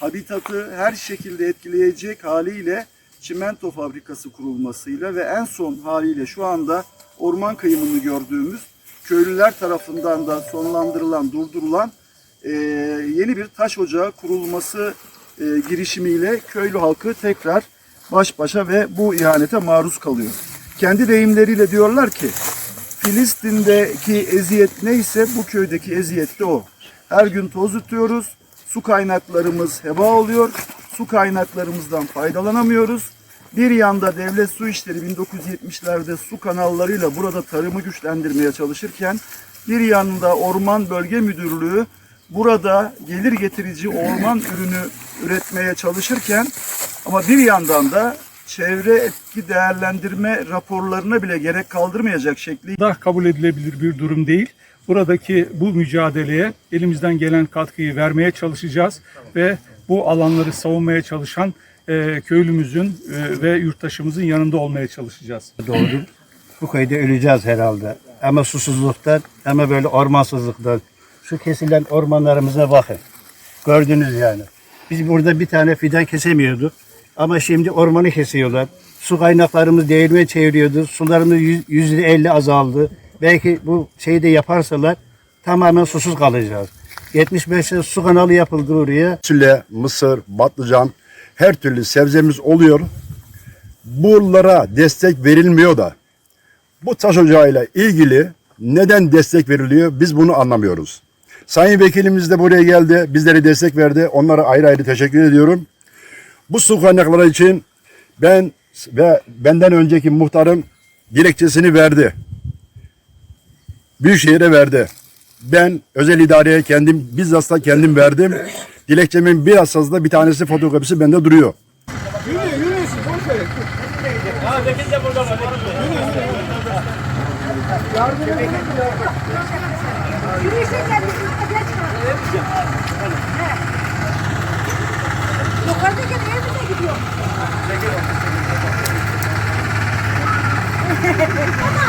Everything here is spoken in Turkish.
habitatı her şekilde etkileyecek haliyle çimento fabrikası kurulmasıyla ve en son haliyle şu anda orman kıyımını gördüğümüz köylüler tarafından da sonlandırılan, durdurulan e, yeni bir taş ocağı kurulması e, girişimiyle köylü halkı tekrar baş başa ve bu ihanete maruz kalıyor. Kendi deyimleriyle diyorlar ki Filistin'deki eziyet neyse bu köydeki eziyet de o. Her gün toz tutuyoruz, su kaynaklarımız heba oluyor, su kaynaklarımızdan faydalanamıyoruz. Bir yanda devlet su işleri 1970'lerde su kanallarıyla burada tarımı güçlendirmeye çalışırken bir yanda Orman Bölge Müdürlüğü burada gelir getirici orman ürünü üretmeye çalışırken ama bir yandan da çevre etki değerlendirme raporlarına bile gerek kaldırmayacak şekli da kabul edilebilir bir durum değil. Buradaki bu mücadeleye elimizden gelen katkıyı vermeye çalışacağız ve bu alanları savunmaya çalışan e, köylümüzün e, ve yurttaşımızın yanında olmaya çalışacağız. doğdum. Bu köyde öleceğiz herhalde. Ama susuzluktan ama böyle ormansızlıktan. Şu kesilen ormanlarımıza bakın. Gördünüz yani. Biz burada bir tane fidan kesemiyorduk. Ama şimdi ormanı kesiyorlar. Su kaynaklarımız değirmeye çeviriyordu. Sularımız yüz- yüzde elli azaldı. Belki bu şeyi de yaparsalar tamamen susuz kalacağız. 75'te su kanalı yapıldı oraya. fasulye, mısır, patlıcan her türlü sebzemiz oluyor. Buralara destek verilmiyor da bu taş ocağıyla ilgili neden destek veriliyor biz bunu anlamıyoruz. Sayın Vekilimiz de buraya geldi, bizlere destek verdi. Onlara ayrı ayrı teşekkür ediyorum. Bu su kaynakları için ben ve benden önceki muhtarım dilekçesini verdi. Büyükşehir'e verdi. Ben özel idareye kendim bizzat da kendim verdim. Dilekçemin biraz da bir tanesi fotokopisi bende duruyor. Yürüyüşe geldik ama geç kaldık. Thank you.